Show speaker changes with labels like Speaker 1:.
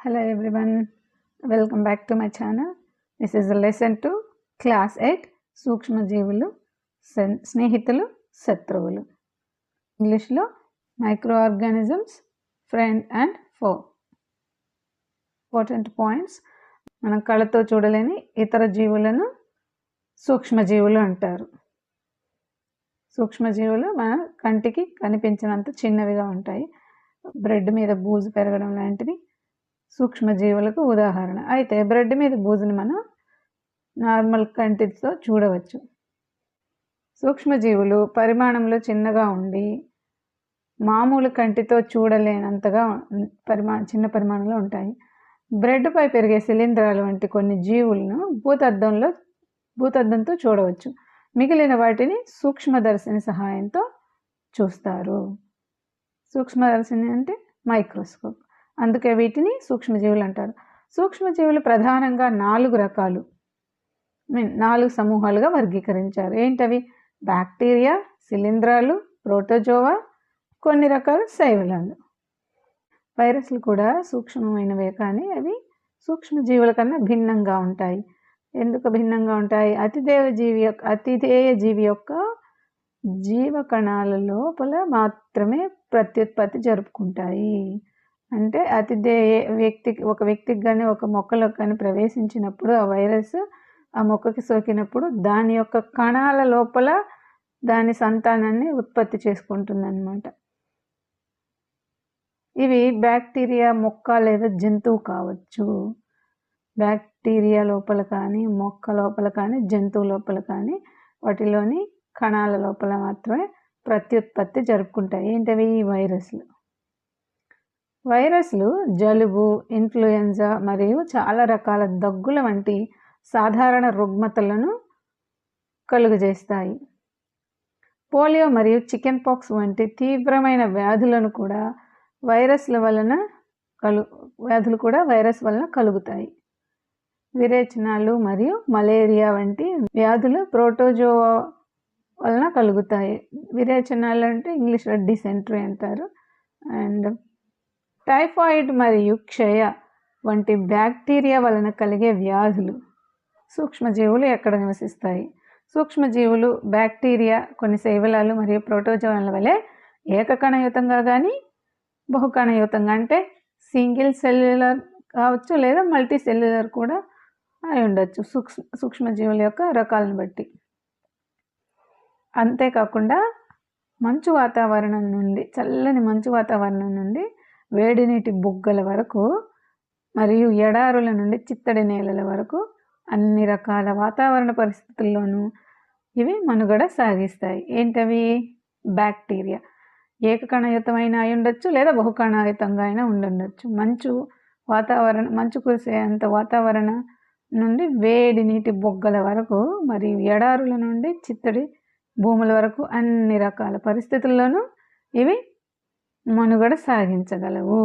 Speaker 1: Hello everyone, welcome back to my channel. This is a lesson 2, class 8, సూక్ష్మజీవులు స్నేహితులు శత్రువులు ఇంగ్లీష్లో microorganisms friend and foe important points మనం కళ్ళతో చూడలేని ఇతర జీవులను సూక్ష్మజీవులు అంటారు. సూక్ష్మజీవులు మన కంటికి కనిపించినంత చిన్నవిగా ఉంటాయి. బ్రెడ్ మీద బూజు పెరగడం లాంటివి సూక్ష్మజీవులకు ఉదాహరణ. అయితే బ్రెడ్ మీద బూజుని మనం నార్మల్ కంటితో చూడవచ్చు. సూక్ష్మజీవులు పరిమాణంలో చిన్నగా ఉండి మామూలు కంటితో చూడలేనంతగా పరిమా చిన్న పరిమాణంలో ఉంటాయి. బ్రెడ్పై పెరిగే శిలీంధ్రాలు వంటి కొన్ని జీవులను భూతద్దంలో భూతద్దంతో చూడవచ్చు. మిగిలిన వాటిని సూక్ష్మదర్శిని సహాయంతో చూస్తారు. సూక్ష్మదర్శిని అంటే మైక్రోస్కోప్. అందుకే వీటిని సూక్ష్మజీవులు అంటారు. సూక్ష్మజీవులు ప్రధానంగా నాలుగు రకాలు. మీన్ నాలుగు సమూహాలుగా వర్గీకరించారు. ఏంటవి? బ్యాక్టీరియా శిలీంధ్రాలు ప్రోటోజోవా కొన్ని రకాల శైవలాలు. వైరస్లు కూడా సూక్ష్మమైనవే కానీ అవి సూక్ష్మజీవుల కన్నా భిన్నంగా ఉంటాయి. ఎందుకు భిన్నంగా ఉంటాయి? అతిదేవ జీవి యొక్క అతిధేయ జీవి యొక్క జీవ కణాల లోపల మాత్రమే ప్రత్యుత్పత్తి జరుపుకుంటాయి. అంటే అతిథేయ వ్యక్తికి ఒక వ్యక్తికి కానీ ఒక మొక్కలోకి కానీ ప్రవేశించినప్పుడు ఆ వైరస్ ఆ మొక్కకి సోకినప్పుడు దాని యొక్క కణాల లోపల దాని సంతానాన్ని ఉత్పత్తి చేసుకుంటుందన్నమాట. ఇవి బ్యాక్టీరియా మొక్క లేదా జంతువు కావచ్చు. బ్యాక్టీరియా లోపల కానీ మొక్క లోపల కానీ జంతువు లోపల కానీ వాటిలోని కణాల లోపల మాత్రమే ప్రత్యుత్పత్తి జరుపుకుంటాయి. ఏంటవి? ఈ వైరస్లు. వైరస్లు జలుబు ఇన్ఫ్లుయెంజా మరియు చాలా రకాల దగ్గుల వంటి సాధారణ రుగ్మతలను కలుగజేస్తాయి. పోలియో మరియు చికెన్ పాక్స్ వంటి తీవ్రమైన వ్యాధులను కూడా వైరస్ల వలన కలు వ్యాధులు కూడా వైరస్ వలన కలుగుతాయి. విరేచనాలు మరియు మలేరియా వంటి వ్యాధులు ప్రోటోజోవా వలన కలుగుతాయి. విరేచనాలు అంటే ఇంగ్లీష్లో డిసెంట్రీ అంటారు. అండ్ టైఫాయిడ్ మరియు క్షయ వంటి బ్యాక్టీరియా వలన కలిగే వ్యాధులు సూక్ష్మజీవులు ఎక్కడ నివసిస్తాయి? సూక్ష్మజీవులు బ్యాక్టీరియా కొన్ని శైవలాలు మరియు ప్రోటోజోన్ల వలె ఏకకణయుతంగా కానీ బహుకణయుతంగా అంటే సింగిల్ సెల్యులర్ కావచ్చు లేదా మల్టీ సెల్యులర్ కూడా అయి ఉండొచ్చు సూక్ష్మ సూక్ష్మజీవుల యొక్క రకాలను బట్టి. అంతేకాకుండా మంచు వాతావరణం నుండి చల్లని మంచు వాతావరణం నుండి వేడి నీటి బుగ్గల వరకు మరియు ఎడారుల నుండి చిత్తడి నేలల వరకు అన్ని రకాల వాతావరణ పరిస్థితుల్లోనూ ఇవి మనుగడ సాగిస్తాయి. ఏంటవి? బ్యాక్టీరియా. ఏకకణయుతమైన అయి ఉండొచ్చు లేదా బహుకణయుతంగా అయినా ఉండుండొచ్చు మంచు వాతావరణం మంచు కురిసేంత వాతావరణ నుండి వేడి నీటి బొగ్గల వరకు మరియు ఎడారుల నుండి చిత్తడి భూముల వరకు అన్ని రకాల పరిస్థితుల్లోనూ ఇవి మనుగడ సాగించగలవు.